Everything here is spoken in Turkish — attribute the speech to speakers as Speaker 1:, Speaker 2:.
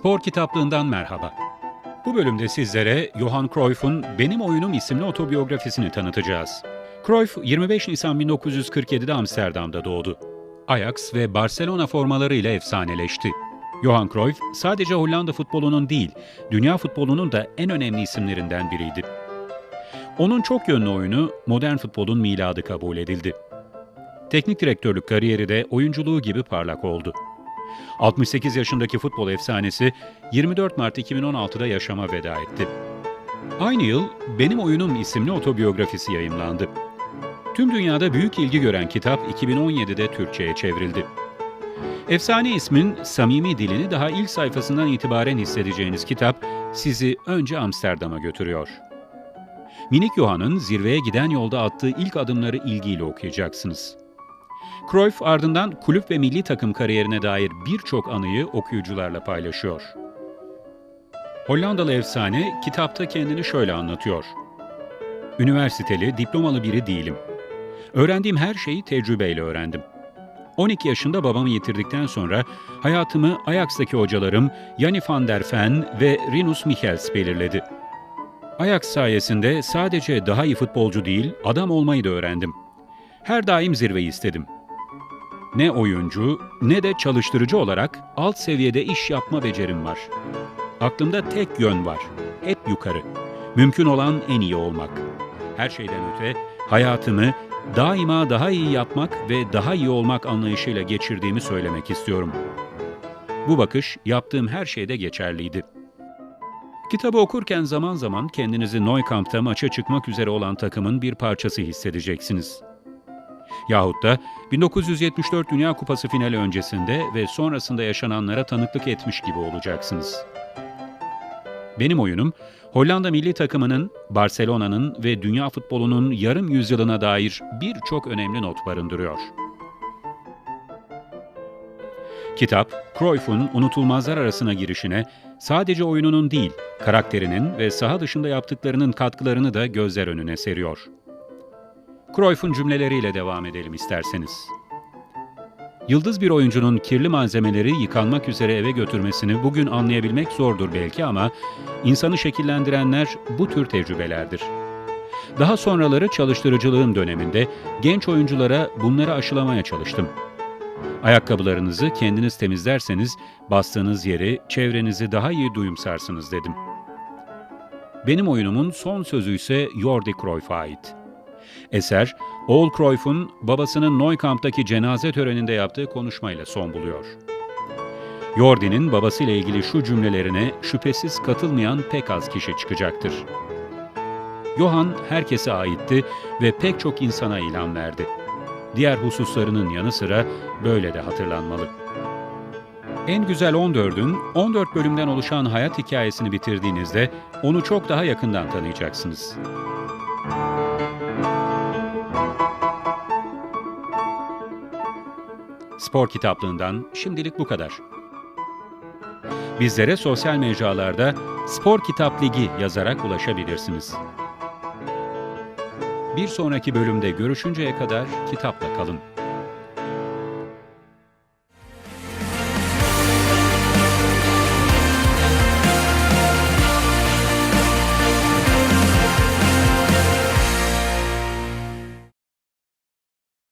Speaker 1: Spor kitaplığından merhaba. Bu bölümde sizlere Johan Cruyff'un Benim Oyunum isimli otobiyografisini tanıtacağız. Cruyff 25 Nisan 1947'de Amsterdam'da doğdu. Ajax ve Barcelona formalarıyla efsaneleşti. Johan Cruyff sadece Hollanda futbolunun değil, dünya futbolunun da en önemli isimlerinden biriydi. Onun çok yönlü oyunu modern futbolun miladı kabul edildi. Teknik direktörlük kariyeri de oyunculuğu gibi parlak oldu. 68 yaşındaki futbol efsanesi 24 Mart 2016'da yaşama veda etti. Aynı yıl Benim Oyunum isimli otobiyografisi yayımlandı. Tüm dünyada büyük ilgi gören kitap 2017'de Türkçe'ye çevrildi. Efsane ismin samimi dilini daha ilk sayfasından itibaren hissedeceğiniz kitap sizi önce Amsterdam'a götürüyor. Minik Johann'ın zirveye giden yolda attığı ilk adımları ilgiyle okuyacaksınız. Cruyff ardından kulüp ve milli takım kariyerine dair birçok anıyı okuyucularla paylaşıyor. Hollandalı efsane kitapta kendini şöyle anlatıyor. Üniversiteli, diplomalı biri değilim. Öğrendiğim her şeyi tecrübeyle öğrendim. 12 yaşında babamı yitirdikten sonra hayatımı Ajax'taki hocalarım Jannie van der Ven ve Rinus Michels belirledi. Ajax sayesinde sadece daha iyi futbolcu değil, adam olmayı da öğrendim. Her daim zirveyi istedim. Ne oyuncu ne de çalıştırıcı olarak alt seviyede iş yapma becerim var. Aklımda tek yön var. Hep yukarı. Mümkün olan en iyi olmak. Her şeyden öte hayatımı daima daha iyi yapmak ve daha iyi olmak anlayışıyla geçirdiğimi söylemek istiyorum. Bu bakış yaptığım her şeyde geçerliydi. Kitabı okurken zaman zaman kendinizi Neukamp'ta maça çıkmak üzere olan takımın bir parçası hissedeceksiniz. Yahut da 1974 Dünya Kupası finali öncesinde ve sonrasında yaşananlara tanıklık etmiş gibi olacaksınız. Benim oyunum, Hollanda milli takımının, Barcelona'nın ve dünya futbolunun yarım yüzyılına dair birçok önemli not barındırıyor. Kitap, Cruyff'un unutulmazlar arasına girişine sadece oyununun değil, karakterinin ve saha dışında yaptıklarının katkılarını da gözler önüne seriyor. Cruyff'un cümleleriyle devam edelim isterseniz. Yıldız bir oyuncunun kirli malzemeleri yıkanmak üzere eve götürmesini bugün anlayabilmek zordur belki ama insanı şekillendirenler bu tür tecrübelerdir. Daha sonraları çalıştırıcılığım döneminde genç oyunculara bunları aşılamaya çalıştım. Ayakkabılarınızı kendiniz temizlerseniz bastığınız yeri, çevrenizi daha iyi duyumsarsınız dedim. Benim oyunumun son sözü ise Jordi Cruyff'a ait. Eser, oğul Cruyff'un babasının Neukamp'taki cenaze töreninde yaptığı konuşmayla son buluyor. Jordi'nin babasıyla ilgili şu cümlelerine şüphesiz katılmayan pek az kişi çıkacaktır. Johann herkese aitti ve pek çok insana ilham verdi. Diğer hususlarının yanı sıra böyle de hatırlanmalı. En Güzel 14'ün 14 bölümden oluşan hayat hikayesini bitirdiğinizde onu çok daha yakından tanıyacaksınız. Spor kitaplığından şimdilik bu kadar. Bizlere sosyal mecralarda Spor Kitap Ligi yazarak ulaşabilirsiniz. Bir sonraki bölümde görüşünceye kadar kitapla kalın.